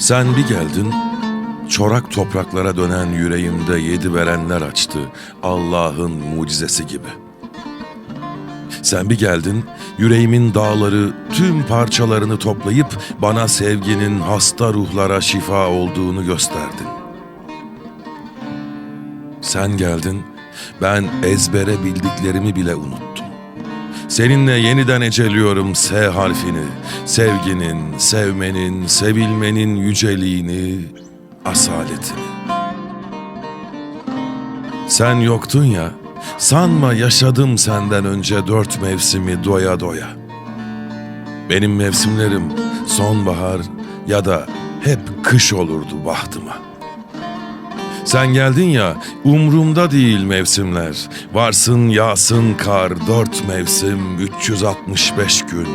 Sen bir geldin, çorak topraklara dönen yüreğimde yedi verenler açtı Allah'ın mucizesi gibi. Sen bir geldin, yüreğimin dağları tüm parçalarını toplayıp bana sevginin hasta ruhlara şifa olduğunu gösterdin. Sen geldin, ben ezbere bildiklerimi bile unuttum. Seninle yeniden eceliyorum S harfini, sevginin, sevmenin, sevilmenin yüceliğini, asaletini. Sen yoktun ya, sanma yaşadım senden önce dört mevsimi doya doya. Benim mevsimlerim sonbahar ya da hep kış olurdu bahtıma. Sen geldin ya, umrumda değil mevsimler. Varsın yağsın kar, dört mevsim, 365 gün.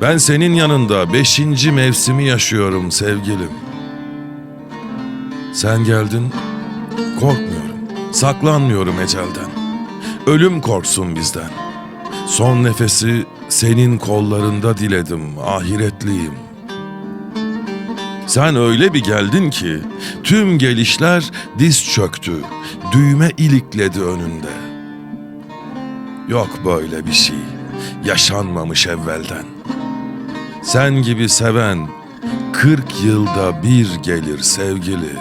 Ben senin yanında beşinci mevsimi yaşıyorum sevgilim. Sen geldin, korkmuyorum, saklanmıyorum ecelden. Ölüm korksun bizden. Son nefesi senin kollarında diledim, ahiretliyim. Sen öyle bir geldin ki tüm gelişler diz çöktü, düğme ilikledi önünde. Yok böyle bir şey, yaşanmamış evvelden. Sen gibi seven kırk yılda bir gelir sevgili.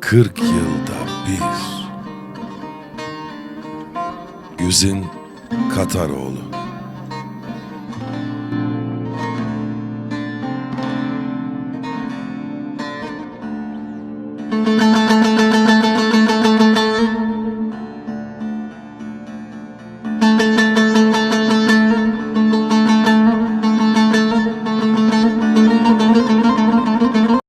Kırk yılda bir. Güzin Kataroğlu.